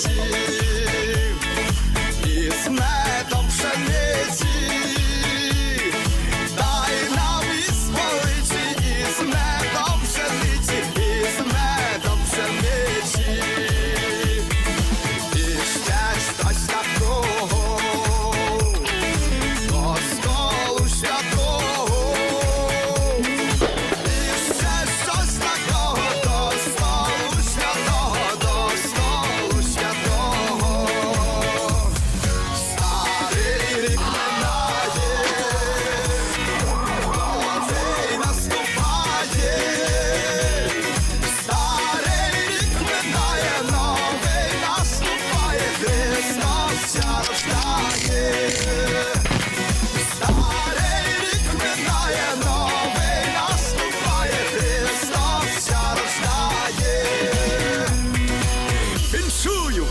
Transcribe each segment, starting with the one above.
Chile.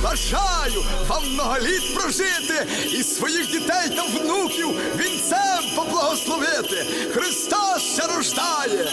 Бажаю вам много літ прожити і своїх дітей та внуків вінцем поблагословити. Христос ще рождає!